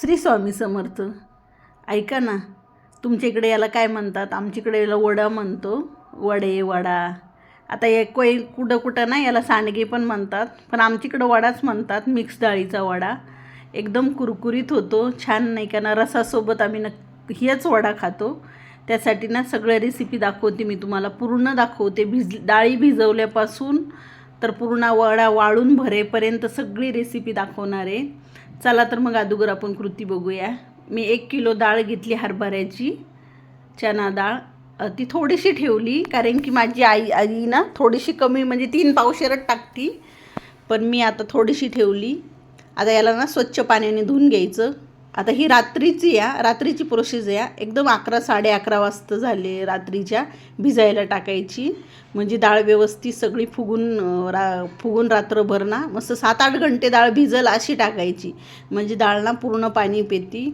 श्री स्वामी समर्थ. ऐका ना तुमच्या इकडे याला काय म्हणतात? आमच्याकडे याला वडा म्हणतो. वडे वडा. आता एक कोई कुठं कुठं ना याला सांडगे पण म्हणतात पण आमच्याकडं वडाच म्हणतात मिक्स डाळीचा वडा. एकदम कुरकुरीत होतो छान नाही का ना? रसासोबत आम्ही नक् हेच वडा खातो. त्यासाठी ना सगळ्या रेसिपी दाखवते मी तुम्हाला. पूर्ण दाखवते. भिज डाळी भिजवल्यापासून तर पूर्ण वडा वाळून भरेपर्यंत सगळी रेसिपी दाखवणार आहे. चला तर मग अगोदर आपण कृती बघूया. मी एक किलो डाळ घेतली हरभऱ्याची चना डाळ. ती थोडीशी ठेवली कारण की माझी आई आई ना थोडीशी कमी म्हणजे तीन पावशेरच टाकती. पण मी आता थोडीशी ठेवली. आता याला ना स्वच्छ पाण्याने धुवून घ्यायचं. आता ही रात्रीची या रात्रीची प्रोसेस या एकदम अकरा साडे अकरा वाजता झाले रात्रीच्या भिजायला टाकायची. म्हणजे डाळ व्यवस्थित सगळी फुगून रा फुगून रात्रभर ना मस्त सात आठ घंटे डाळ भिजल अशी टाकायची. म्हणजे डाळ ना पूर्ण पाणी पेती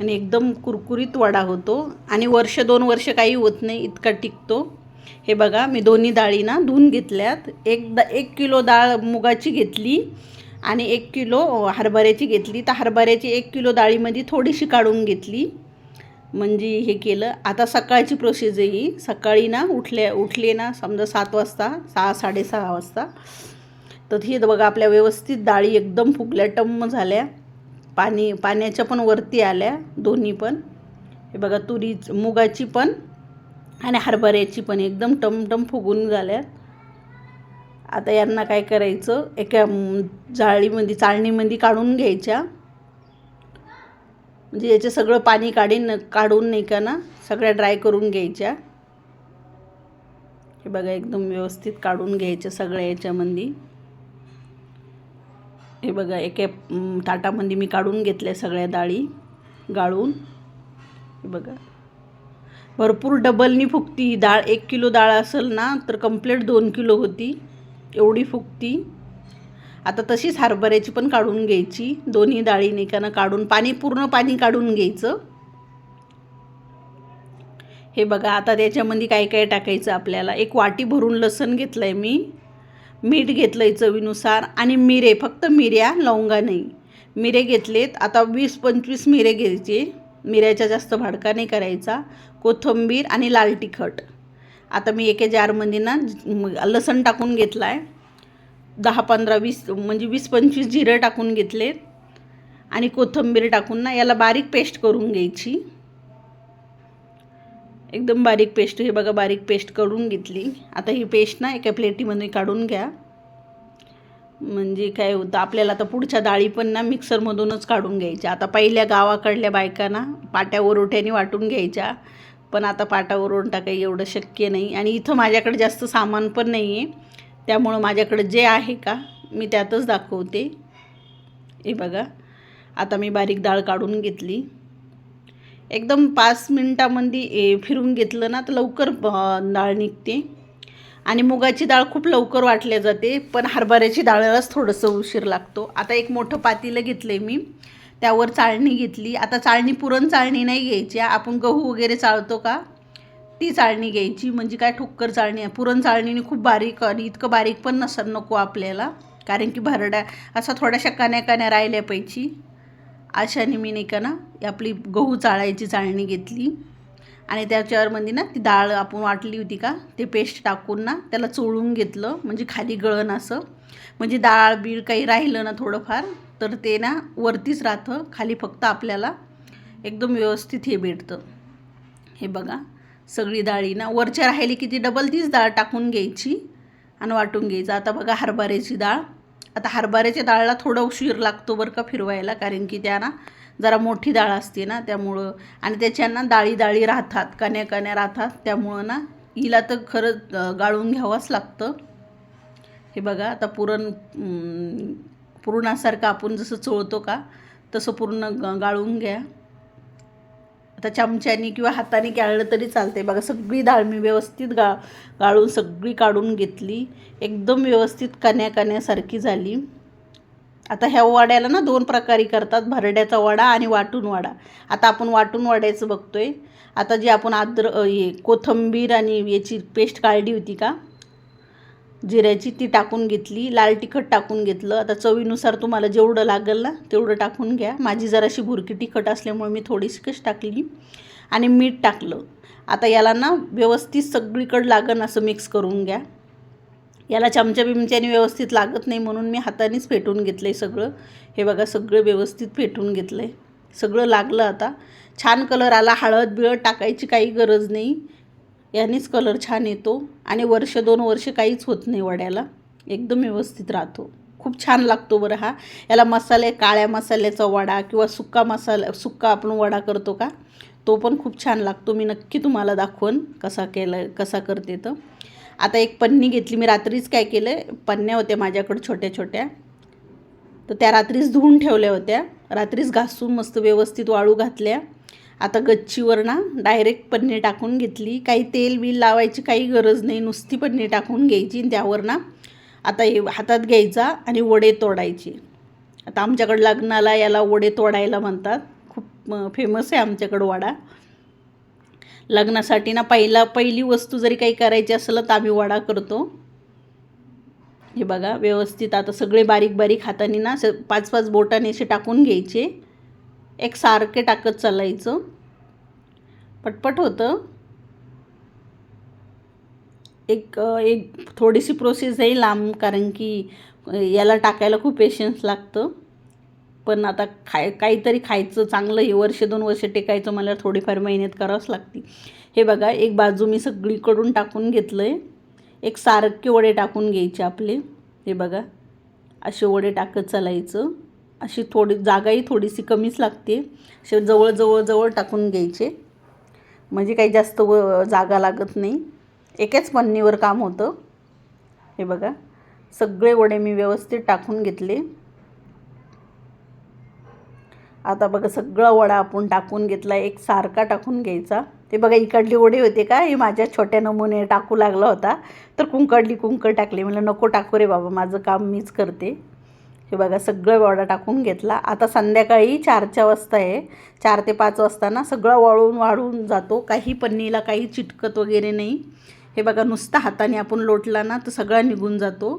आणि एकदम कुरकुरीत वडा होतो. आणि वर्ष दोन वर्ष काही होत नाही इतका टिकतो. हे बघा मी दोन्ही डाळी ना धुवून घेतल्यात. एक दा एक किलो डाळ मुगाची घेतली. आणि एक किलो हरभऱ्याची घेतली. तर हरभऱ्याची एक किलो डाळीमध्ये थोडीशी काढून घेतली. म्हणजे हे केलं. आता सकाळची प्रोसेस आहे ही. सकाळी ना उठल्या उठले ना समजा सात वाजता सहा साडेसहा वाजता. तर हे बघा आपल्या व्यवस्थित डाळी एकदम फुगल्या टम्म झाल्या. पाणी पाण्याच्या पण वरती आल्या दोन्ही पण. हे बघा तुरी मुगाची पण आणि हरभऱ्याची पण एकदम टमटम फुगून झाल्या. आता यांना काय करायचं? एका जाळीमध्ये चाळणीमध्ये काढून घ्यायच्या. म्हणजे याचे सगळं पाणी काढीन काढून नाही का ना सगळ्या ड्राय करून घ्यायच्या. हे बघा एकदम व्यवस्थित काढून घ्यायच्या सगळ्या याच्यामध्ये. हे बघा एका ताटामध्ये मी काढून घेतल्या सगळ्या डाळी गाळून. हे बघा. भरपूर डबलनी फुगती ही डाळ. एक किलो डाळ असेल ना तर कंप्लीट दोन किलो होती. एवढी फुगती. आता तशीच हरभऱ्याची पण काढून घ्यायची. दोन्ही डाळी निकानं काढून पाणी पूर्ण पाणी काढून घ्यायचं. हे बघा आता त्याच्यामध्ये काय काय टाकायचं आपल्याला? एक वाटी भरून लसण घेतलं आहे मी. मीठ घेतलं आहे चवीनुसार आणि मिरे फक्त मिऱ्या लवंगा नाही. मिरे घेतलेत. आता वीस पंचवीस मिरे घ्यायचे. मिऱ्याचा जास्त भाडका नाही करायचा. कोथिंबीर आणि लाल तिखट. आता मी एके जारमध्ये ना लसण टाकून घेतला आहे दहा पंधरा वीस म्हणजे वीस पंचवीस जिरं टाकून घेतलेत. आणि कोथिंबीर टाकून ना याला बारीक पेस्ट करून घ्यायची. एकदम बारीक पेस्ट हे बघा बारीक पेस्ट करून घेतली. आता ही पेस्ट ना एका प्लेटीमध्ये काढून घ्या. म्हणजे काय होतं आपल्याला आता पुढच्या डाळी पण ना मिक्सरमधूनच काढून घ्यायच्या. आता पहिल्या गावाकडल्या बायकांना पाट्या ओरोट्याने वाटून घ्यायच्या. पण आता पाटावर ओरोटा काही एवढं शक्य नाही. आणि इथं माझ्याकडे जास्त सामान पण नाही आहे त्यामुळं माझ्याकडे जे आहे का मी त्यातच दाखवते. हे बघा. आता मी बारीक डाळ काढून घेतली. एकदम पाच मिनटामध्ये ए फिरून घेतलं ना तर लवकर डाळ निघते. आणि मुगाची डाळ खूप लवकर वाटल्या जाते पण हरभऱ्याची डाळलाच थोडंसं उशीर लागतो. आता एक मोठं पातीलं घेतलं आहे मी. त्यावर चाळणी घेतली. आता चाळणी पुरण चाळणी नाही घ्यायची आपण गहू वगैरे चाळतो का? ती चाळणी घ्यायची. म्हणजे काय? ठोक्कर चाळणी आहे. पुरण चाळणीने खूप बारीक आणि इतकं बारीक पण नसत नको आपल्याला. कारण की भरड्या असा थोड्याशा कण्या कण्या राहिल्या पाहिजे अशाने मी नाही का ना आपली गहू चाळायची चाळणी घेतली. आणि त्याच्यावर म्हणजे ना ती डाळ आपण वाटली होती का ते पेस्ट टाकून ना त्याला चोळून घेतलं. म्हणजे खाली गळण असं. म्हणजे डाळ बीळ काही राहिलं ना थोडंफार तर ते ना वरतीच राहतं खाली फक्त आपल्याला एकदम व्यवस्थित हे भेटतं. हे बघा सगळी डाळी ना वरच्या राहिली की ती डबल तीच डाळ टाकून घ्यायची आणि वाटून घ्यायचं. आता बघा हरभऱ्याची डाळ. आता हरभऱ्याच्या डाळला थोडा उशीर लागतो बरं का फिरवायला कारण की त्या ना जरा मोठी डाळ असते ना त्यामुळं. आणि त्याच्यांना डाळी डाळी राहतात कण्या कण्या राहतात त्यामुळं ना हिला तर खरंच गाळून घ्यावंच लागतं. हे बघा आता पुरण पुरणासारखं आपण जसं चोळतो का तसं पूर्ण ग- गाळून घ्या. आता चमच्यानी किंवा हाताने गाळलं तरी चालते बघा सगळी डाळ मी व्यवस्थित गा गाळून सगळी काढून घेतली. एकदम व्यवस्थित कण्या कण्यासारखी झाली. आता ह्या वड्याला ना दोन प्रकारे करतात. भरड्याचा वडा आणि वाटून वडा. आता आपण वाटून वड्याचं बघतोय. आता जे आपण आद्र हे कोथंबीर आणि याची पेस्ट काढली होती का जिऱ्याची ती टाकून घेतली लाल तिखट टाकून घेतलं. आता चवीनुसार तुम्हाला जेवढं लागेल ना तेवढं टाकून घ्या. माझी जराशी भुरकी तिखट असल्यामुळे मी थोडीशी कशी टाकली आणि मीठ टाकलं. आता याला ना व्यवस्थित सगळीकडं लागन असं मिक्स करून घ्या. याला चमच्या बिमच्याने व्यवस्थित लागत नाही म्हणून मी हातानेच फेटून घेतलं आहे सगळं. हे बघा सगळं व्यवस्थित फेटून घेतलं आहे सगळं लागलं आता. छान कलर आला हळद बिळद टाकायची काही गरज नाही. यानेच कलर छान येतो आणि वर्ष दोन वर्ष काहीच होत नाही वड्याला. एकदम व्यवस्थित राहतो. खूप छान लागतो बरं हा. याला मसाले काळ्या मसाल्याचा वडा किंवा सुक्का मसाला सुक्का आपण वडा करतो का? तो पण खूप छान लागतो. मी नक्की तुम्हाला दाखवन कसा केलं कसा करते तर आता एक पन्नी घेतली. मी रात्रीच काय केलं पन्न्या होत्या माझ्याकडं छोट्या छोट्या. तर त्या रात्रीच धुवून ठेवल्या होत्या. रात्रीच घासून मस्त व्यवस्थित वाळू घातल्या. आता गच्चीवर ना डायरेक्ट पन्नी टाकून घेतली. काही तेल बिल लावायची काही गरज नाही. नुसती पन्नी टाकून घ्यायची त्यावर ना आता हे हातात घ्यायचा आणि वडे तोडायचे. आता आमच्याकडं लग्नाला याला वडे तोडायला म्हणतात. खूप फेमस आहे आमच्याकडं वडा. लग्नासाठी ना पहिला पहिली वस्तू जरी काही करायची असलं तर आम्ही वडा करतो. हे बघा व्यवस्थित आता सगळे बारीक बारीक हाताने ना स पाच पाच बोटाने असे टाकून घ्यायचे. एक सारखे टाकत चालायचं. पटपट होतं. एक एक थोडीशी प्रोसेस आहे लांब कारण की याला टाकायला खूप पेशन्स लागतं. पण आता खाय काहीतरी खायचं चांगलं हे वर्ष दोन वर्ष टेकायचं मला थोडीफार मेहनत करावंच लागते. हे बघा एक बाजू मी सगळीकडून टाकून घेतलं आहे एक सारखे वडे टाकून घ्यायचे आपले. हे बघा असे वडे टाकत चालायचं. अशी थोडी जागाही थोडीशी कमीच लागते. असे जवळ जवळ जवळ टाकून घ्यायचे. म्हणजे काही जास्त व जागा लागत नाही. एकाच पन्नीवर काम होतं. हे बघा. सगळे वडे मी व्यवस्थित टाकून घेतले. आता बघा सगळा वडा आपण टाकून घेतला. एक सारखा टाकून घ्यायचा. ते बघा इकडली वडे होते का? हे माझ्या छोट्या नमुने टाकू लागला होता. तर कुंकडली कुंकड टाकली. म्हणलं नको टाकू रे बाबा माझं काम मीच करते. हे बघा सगळं वडा टाकून घेतला. आता संध्याकाळी चारच्या वाजता आहे. चार ते पाच वाजता ना सगळं वाळून वाळून जातो. काही पन्नीला काही चिटकत वगैरे नाही. हे बघा नुसतं हाताने आपण लोटला ना तर सगळा निघून जातो.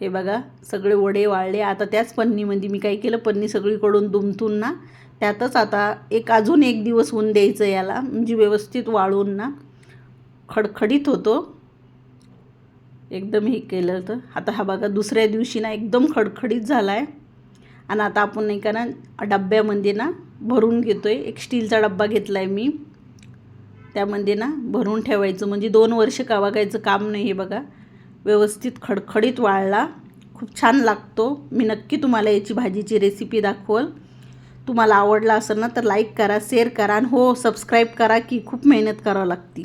हे बघा सगळे वडे वाळले. आता त्याच पन्नीमध्ये मी काय केलं पन्नी सगळीकडून दुमतून ना त्यातच आता एक अजून एक दिवस होऊन द्यायचं याला. म्हणजे व्यवस्थित वाळून ना खडखडीत होतो. एकदम हे केलं तर. आता हा बघा दुसऱ्या दिवशी ना एकदम खडखडीत झाला आहे आणि आता आपण नाही का ना डब्यामध्ये ना भरून घेतो आहे एक स्टीलचा डब्बा घेतला आहे मी. त्यामध्ये ना भरून ठेवायचं. म्हणजे दोन वर्ष का बघायचं काम नाही हे बघा. व्यवस्थित खडखडीत वाळला. खूप छान लागतो. मी नक्की तुम्हाला याची भाजीची रेसिपी दाखवल. तुम्हाला आवडला असेल ना तर लाईक करा शेअर करा. आणि हो सबस्क्राईब करा की खूप मेहनत करावं लागती.